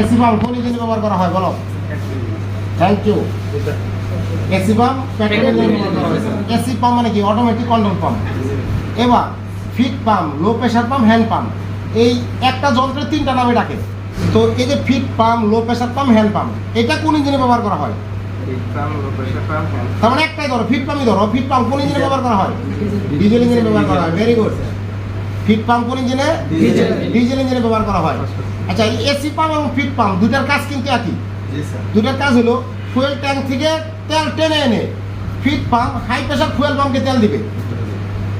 AC pump কোন ইঞ্জিনে ব্যবহার করা হয় বলো? Thank you AC pump petrol ইঞ্জিনে ব্যবহার করা হয়েছে এসি পাম্প মানে কি? অটোমেটিক কন্ট্রোল পাম্প এবার feed pump low pressure pump hand pump এই একটা যন্ত্রের তিনটা নামে ডাকে। তো এই যে feed pump low pressure pump hand pump এটা কোন ইঞ্জিনে ব্যবহার করা হয়? তার মানে একটাই ধরো ফিট পাম্পই ধরো। ফিট পাম্প কোন ইঞ্জিনে ব্যবহার করা হয়? ডিজেল ইঞ্জিনে ব্যবহার করা হয়। ভেরি গুড ফিট পাম্প কোন? ইঞ্জিনে। ডিজেল ইঞ্জিনে ব্যবহার করা হয়। আচ্ছা এসি পাম্প এবং ফিট পাম্প দুটার কাজ কিন্তু একই। দুটার কাজ হলো ফুয়েল ট্যাঙ্ক থেকে তেল টেনে এনে feed pump high pressure fuel পাম্পকে তেল দিবে।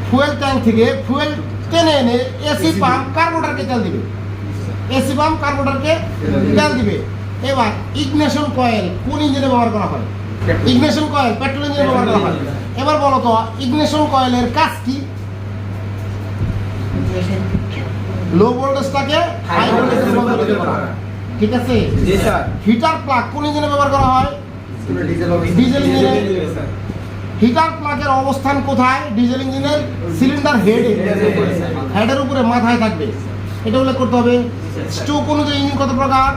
ফুয়েল ট্যাঙ্ক থেকে ফুয়েল টেনে এনে এসি পাম্প কার্বোটারকে তেল দিবে। এসি পাম্প কার্বোটারকে তেল দিবে। এবার ইগনেশন কয়েল কোন ইঞ্জিনে ব্যবহার করা হয়? ইগনেশন কয়েল পেট্রোল ইঞ্জিনে ব্যবহার করা হয়। এবার বলো তো ইগনেশন কয়েলের কাজ কি? লো ভোল্টেজটাকে হাই ভোল্টেজে রূপান্তরিত করা ঠিক আছে? জি স্যার। হিটার প্লাগ কোন ইঞ্জিনে ব্যবহার করা হয়? ডিজেল ইঞ্জিনে হিটার প্লাগের অবস্থান কোথায়? ডিজেল ইঞ্জিনের সিলিন্ডার হেডে হেডের উপরে মাথায় থাকবে। এটা উল্লেখ করতে হবে। স্টোক অনুযায়ী ইঞ্জিন কত প্রকার?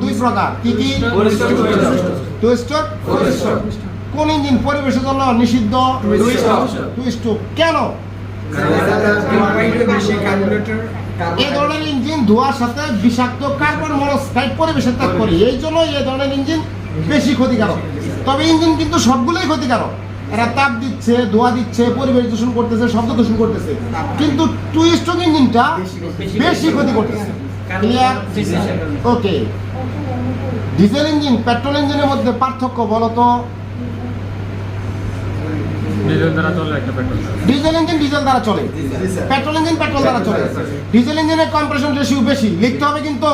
দুই প্রকার। কি কি? টু স্ট্রোক কোন ইঞ্জিন পরিবেশের জন্য নিষিদ্ধ? Two stroke. টু স্ট্রোক কেন এই ধরনের ইঞ্জিন ধোঁয়ার সাথে বিষাক্ত কার্বন মনোক্সাইড পরিবেশের ত্যাগ করে। এই জন্য এই ধরনের ইঞ্জিন বেশি ক্ষতিকারক। তবে ইঞ্জিন কিন্তু সবগুলোই ক্ষতিকারক। এরা তাপ দিচ্ছে ধোঁয়া দিচ্ছে পরিবেশ দূষণ করতেছে শব্দ দূষণ করতেছে। কিন্তু টু স্ট্রোক ইঞ্জিনটা বেশি ক্ষতি করতেছে। Clear okay diesel engine petrol ইঞ্জিনের মধ্যে পার্থক্য বলো তো ডিজেল ইঞ্জিন ডিজেল দ্বারা চলে। পেট্রোল ইঞ্জিন পেট্রোল দ্বারা চলে। ডিজেল ইঞ্জিনের কম্প্রেশন রেশিও বেশি, লিখতে হবে কিন্তু।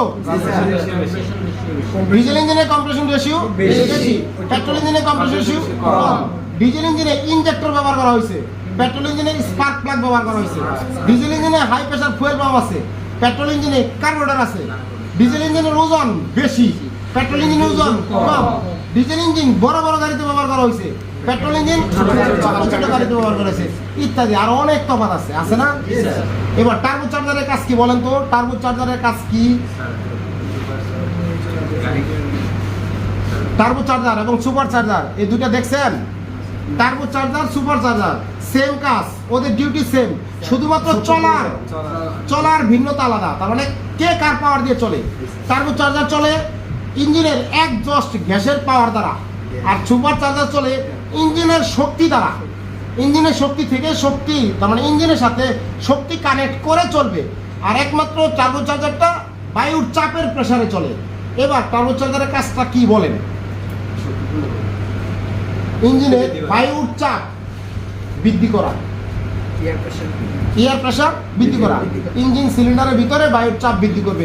ডিজেল ইঞ্জিনের কম্প্রেশন রেশিও বেশি। বেশি পেট্রোল ইঞ্জিনের কম্প্রেশন রেশিও কম। ডিজেল ইঞ্জিনে ইনজেক্টর ব্যবহার করা হয়েছে। পেট্রোল ইঞ্জিনে স্পার্ক প্লাগ ব্যবহার করা হয়েছে। ডিজেল ইঞ্জিনে হাই প্রেসার ফুয়েল পাম্প আছে। পেট্রোল ইঞ্জিনে কার্বোরেটর আছে। ডিজেল ইঞ্জিনের ওজন বেশি। পেট্রোল ইঞ্জিনের ওজন কম। ডিজেল ইঞ্জিন বড় বড় গাড়িতে ব্যবহার করা হয়েছে। পেট্রোল ইঞ্জিন, ছোট গাড়িতে ব্যবহার করা হয়েছে। ইত্যাদি, আরও অনেক তফাৎ আছে। আছে না? এবার টার্বো চার্জারের কাজ কি বলেন তো? টার্বো চার্জারের কাজ কি? টার্বো চার্জার এবং সুপার চার্জার এই দেখছেন? Turbocharger supercharger same কাজ, ওদের ডিউটি সেম শুধুমাত্র চলার চলার ভিন্নতা আলাদা। তার মানে কে কার পাওয়ার দিয়ে চলে? টার্বো চার্জার চলে, ইঞ্জিনের এক জস্ট গ্যাসের পাওয়ার দ্বারা। আর সুপার চার্জার চলে ইঞ্জিনের শক্তি দ্বারা। ইঞ্জিনের শক্তি থেকে শক্তি তার মানে ইঞ্জিনের সাথে শক্তি কানেক্ট করে চলবে। আর একমাত্র টার্বো চার্জারটা বায়ুর চাপের প্রেসারে চলে। এবার টার্বো চার্জারের কাজটা কি বলেন? ইঞ্জিনে বায়ুর চাপ বৃদ্ধি করা। এয়ার প্রেসার বৃদ্ধি করা। ইঞ্জিন সিলিন্ডারের ভিতরে বায়ুর চাপ বৃদ্ধি করবে।